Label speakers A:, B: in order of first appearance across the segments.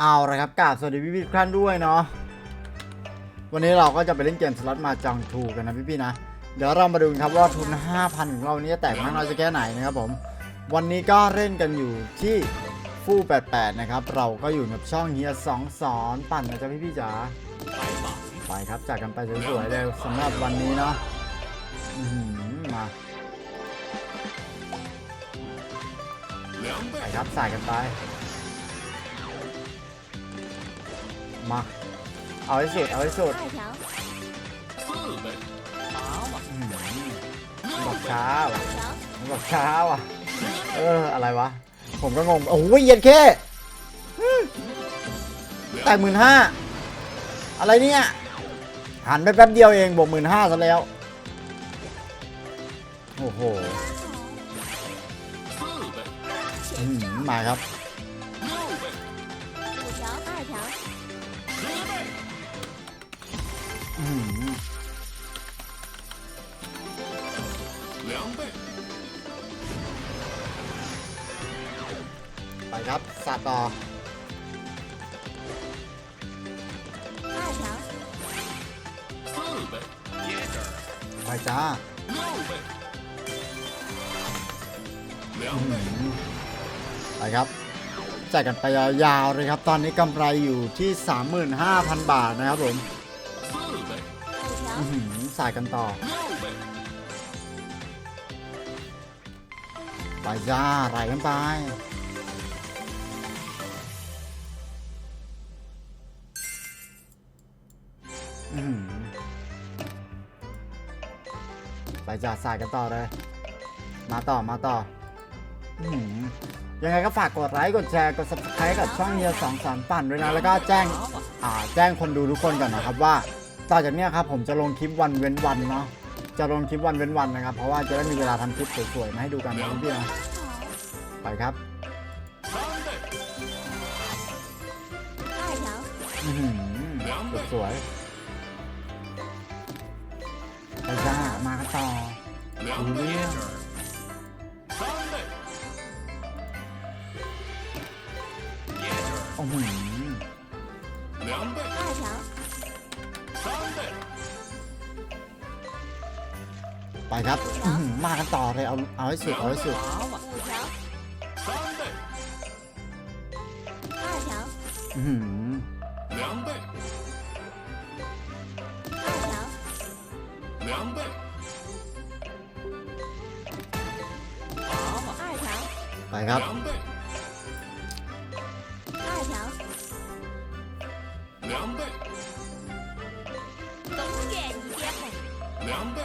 A: เอาละครับกาบสวัสดีพี่ๆทุกท่านด้วยเนาะวันนี้เราก็จะไปเล่นเกมสล็อตมาจังทูกันนะพี่ๆนะเดี๋ยวเรามาดูกันครับว่าทุน 5,000 ของเรานี้จะแตกมากน้อยจะแค่ไหนนะครับผมวันนี้ก็เล่นกันอยู่ที่ฟู่88 นะครับ เราก็อยู่กับช่องเฮียสองสอนปั่นนะจ๊ะพี่ๆจ๋าไปครับจากกันไปสวยๆเลยสำหรับวันนี้เนาะมาไปครับใส่กันไป มา เอาให้สุด เอาให้สุด
B: 二条，
A: อื้อหือบอกช้าว่ะ
B: 两条，
A: บอกช้าว่ะ เออ อะไรวะ ผมก็งง โอ้ยเย็นแค่แต่หมื่นห้าอะไรเนี่ย หันไปแป๊บเดียวเองบวกหมื่นห้าซะแล้ว โอ้โหอื้อหือมาครับ
B: 五条，二条，
A: อื้อหือไปครับสาดต่อ
B: 二条，
A: ไปจ้าอื้อหือไปครับ จ่ายกันไปยาวๆเลยครับ ตอนนี้กำไรอยู่ที่ 35,000 บาทนะครับผม，สายกันต่อ ไปจ้าไหลกันไปไปจ้าสายกันต่อเลย มาต่อมาต่อ ยังไงก็ฝากกดไลค์กดแชร์กด subscribe กับช่องเฮียสองสามปั่นด้วยนะ แล้วก็แจ้งอ่าแจ้งคนดูทุกคนก่อนนะครับว่า ต่อจากเนี้ยครับผมจะลงคลิปวันเว้นวันเนาะจะลงคลิปวันเว้นวันนะครับ เพราะว่าจะได้มีเวลาทำคลิปสวยๆมาให้ดูกันนะพี่ๆนะไปครับ
B: 二条，
A: อื้อหือสวยไปจ้ามากันต่อดูเรื่อง โอ้โห
B: 二条，
A: ไปครับอื้อหือมากันต่อเลยเอาเอาให้สุดเอาให้สุด
B: 五条，二条，
A: อื้อหือ
B: 二条， 二条，
A: ไปครับ
B: 二 两倍。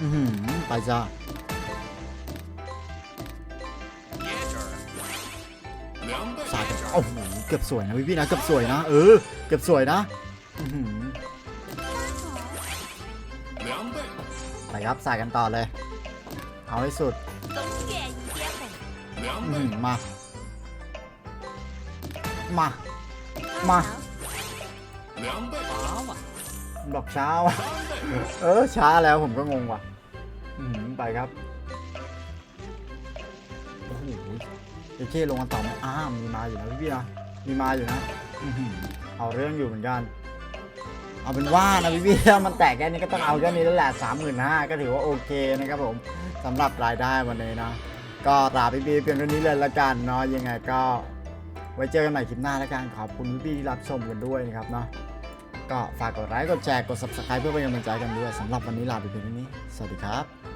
A: อืมไปจ้าสาดโอ้โหเกือบสวยนะพี่พี่นะเกือบสวยนะ เออเกือบสวยนะไปครับสายกันต่อเลย เอาให้สุดมา มา
B: มา
A: บอกช้าว่ะเออ ช้าแล้วผมก็งงว่ะอื้อหือไปครับ โอ้โหเอเคลงกันต่อไหมอ้ามีมาอยู่นะพี่ๆนะ มีมาอยู่นะอเอาเรื่องอยู่เหมือนกัน เอาเป็นว่านะพี่พี่ๆถ้ามันแตกแค่นี้ก็ต้องเอาแค่นี้แล้วแหละสามหมื่นห้าก็ถือว่าโอเคนะครับผมสำหรับรายได้วันนี้นะ ก็ลาพี่พี่ๆเพียงเท่านี้เลยละกันเนาะ ยังไงก็ ไว้เจอกันใหม่คลิปหน้าล้วกัน ขอบคุณพี่ๆที่รับชมกันด้วยนะครับเนาะ ก็ฝากกดไลค์กดแชร์กด subscribe เพื่อเป็นกำลังใจกันด้วยสำหรับวันนี้ลาไปเพียงเท่านี้ สวัสดีครับ